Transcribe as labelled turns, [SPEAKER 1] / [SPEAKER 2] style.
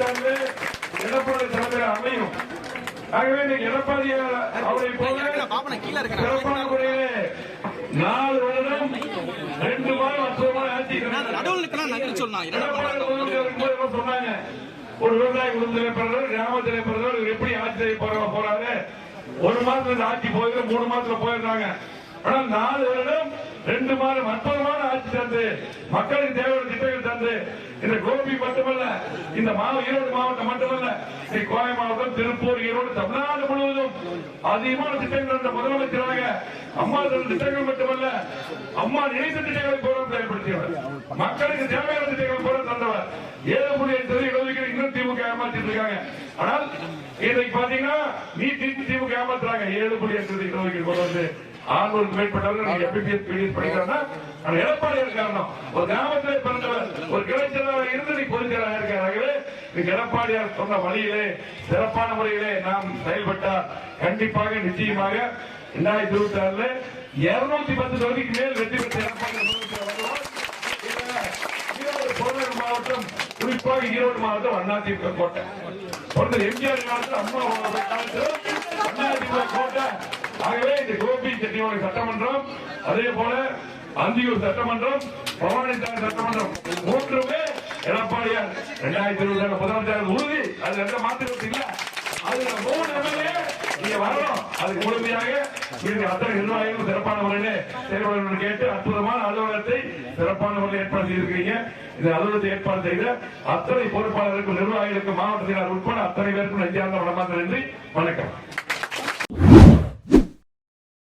[SPEAKER 1] ஆறு எடப்பாடி தலைமையில் அமையும். ஆகவே இன்னைக்கு எடப்பாடி அவரை போல முறையிலே நாலு வருடம் ரெண்டு மாதம் எடப்பாடி இருக்கும்போது என்ன சொன்னாங்க? ஒரு விவசாய குடும்பத்திலே பிறந்தவர் கிராமத்திலே பிறந்தவர் எப்படி ஆட்சி செய்ய போற- போறாரு. ஒரு மாசத்துல ஆட்சி போயிரு மூணு மாசத்துல போயிடுறாங்க ஆனா நாலு வருடம் ரெண்டு மாதம் அற்புதமான ஆட்சி தந்து மக்களுக்கு தேவையான திட்டங்கள் என்று இந்த கோபி மட்டுமல்ல இந்த மாவ ஈரோடு மாவட்டம் மட்டுமல்ல கோவை மாவட்டம் திருப்பூர் ஈரோடு தமிழ்நாடு முழுவதும் அதிகமான திட்டங்கள் தந்த முதலமைச்சராக அம்மா திட்டங்கள் மட்டுமல்ல அம்மா நினைத்த திட்டங்களை போராட்டம் செயல்படுத்தியவர் மக்களுக்கு தேவையான திட்டங்கள் போராட்டம் தந்தவர் ஏழு புள்ளி எட்டு இடஒதுக்கீடு இன்னும் திமுக ஏமாத்திட்டு இருக்காங்க. ஆனால் இன்றைக்கு பாத்தீங்கன்னா நீ திமுக ஏமாத்துறாங்க. ஏழு புள்ளி எட்டு இடஒதுக்கீடு கொண்டு வந்து மேற்பட்டவர்கள் நீங்க எம்பிபிஎஸ் பிடிஎஸ் படிக்கிறாங்கன்னா அது எடப்பாடியார் காரணம். ஒரு கிராமத்திலே பிறந்தவர் ஒரு கிளைச்சலாக இருந்து நீ பொதுச்செயலாளர் இருக்கிறார்களே நீங்க எடப்பாடியார் சொன்ன வழியிலே சிறப்பான முறையிலே நாம் செயல்பட்டால் கண்டிப்பாக நிச்சயமாக இரண்டாயிரத்தி இருபத்தி ஆறுல இருநூத்தி பத்து தொகுதிக்கு மேல் வெற்றி பெற்ற எடப்பாடி மாவட்டம் குறிப்பாக ஈரோடு மாவட்டம் அதிமுக கோட்டை. எம்ஜிஆர் காலத்தில் அம்மா கோட்டை ஆகவே இந்த கோபி செட்டியோட சட்டமன்றம் அதே போல அந்தியூர் சட்டமன்றம் பவானிசாமி சட்டமன்றம் மூன்றுமே எடப்பாடியார் இரண்டாயிரத்தி இருபத்தி ஆறு முதலமைச்சர் உறுதி. அது எந்த மாற்றம் இல்ல. அதுல மூணு எம்எல்ஏ நீங்க வரணும். அது முழுமையாக இருக்க அத்தனை நிர்வாகிகளும் சிறப்பான முறையிலே செயல்பட கேட்டு அற்புதமான அலுவலகத்தை சிறப்பான முறையில் ஏற்பாடு செய்திருக்கிறீங்க. இந்த அலுவலகத்தை ஏற்பாடு செய்த அத்தனை பொறுப்பாளருக்கும் நிர்வாகிகளுக்கும் மாவட்டத்தினர் உட்பட அத்தனை பேருக்கும் நெஞ்சார்ந்த வணக்கம் நன்றி. வணக்கம்.